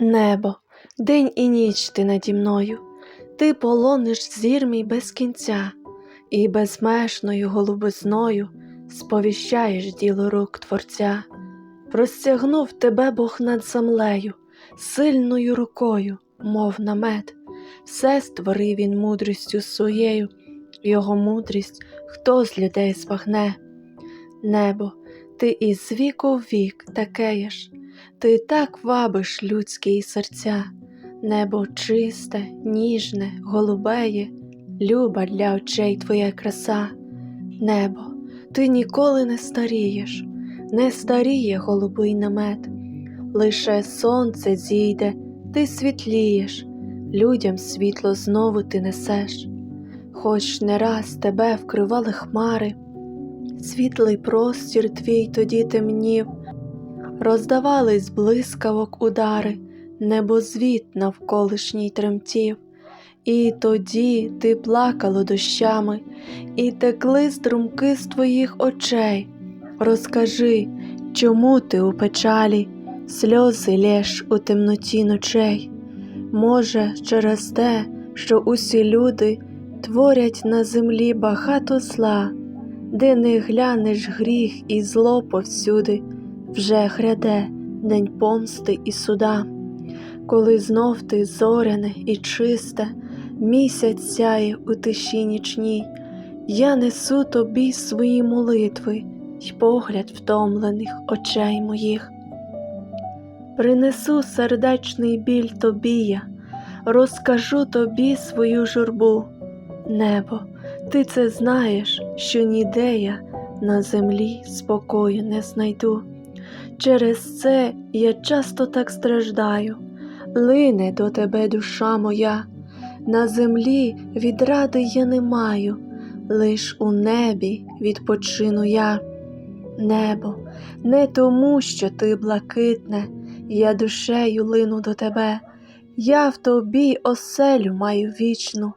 Небо, день і ніч ти наді мною, ти полониш зір мій без кінця, і безмежною голубизною сповіщаєш діло рук Творця, простягнув тебе Бог над землею, сильною рукою, мов намет, все створив він мудрістю своєю, його мудрість хто з людей збагне. Небо, ти із віку в вік такеєш, ти так вабиш людські серця, небо чисте, ніжне, голубеє, люба для очей твоя краса, небо, ти ніколи не старієш, не старіє голубий намет, лише сонце зійде, ти світлієш, людям світло знову ти несеш, хоч не раз тебе вкривали хмари. Світлий простір твій тоді темнів, роздавались блискавок удари, небозвіт навколишній тремтів, і тоді ти плакало дощами, і текли струмки з твоїх очей. Розкажи, чому ти у печалі, сльози лєш у темноті ночей? Може, через те, що усі люди творять на землі багато зла де не глянеш гріх і зло повсюди, вже гряде день помсти і суда, коли знов ти зоряне і чисте, місяць сяє у тиші нічній, я несу тобі свої молитви й погляд втомлених очей моїх. Принесу сердечний біль тобі я, розкажу тобі свою журбу, небо. Ти це знаєш, що ніде я на землі спокою не знайду. Через це я часто так страждаю, лине до тебе душа моя, на землі відради я не маю, лиш у небі відпочину я. Небо, не тому, що ти блакитне, я душею лину до тебе, я в тобі оселю маю вічну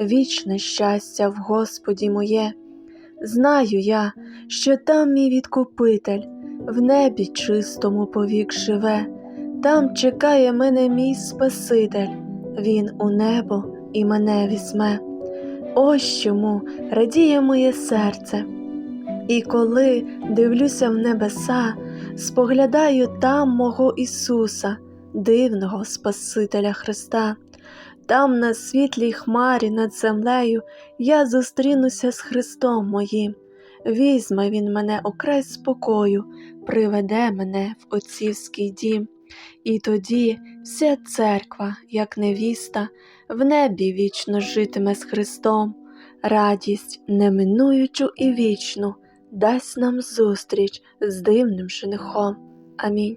вічне щастя в Господі моє. Знаю я, що там мій відкупитель, в небі чистому повік живе, там чекає мене мій Спаситель, Він у небо і мене візьме. Ось чому радіє моє серце. І коли дивлюся в небеса, споглядаю там мого Ісуса, дивного Спасителя Христа. Там, на світлій хмарі над землею, я зустрінуся з Христом моїм. Візьме Він мене у край спокою, приведе мене в отцівський дім. І тоді вся церква, як невіста, в небі вічно житиме з Христом, радість неминуючу і вічну дасть нам зустріч з дивним женихом. Амінь.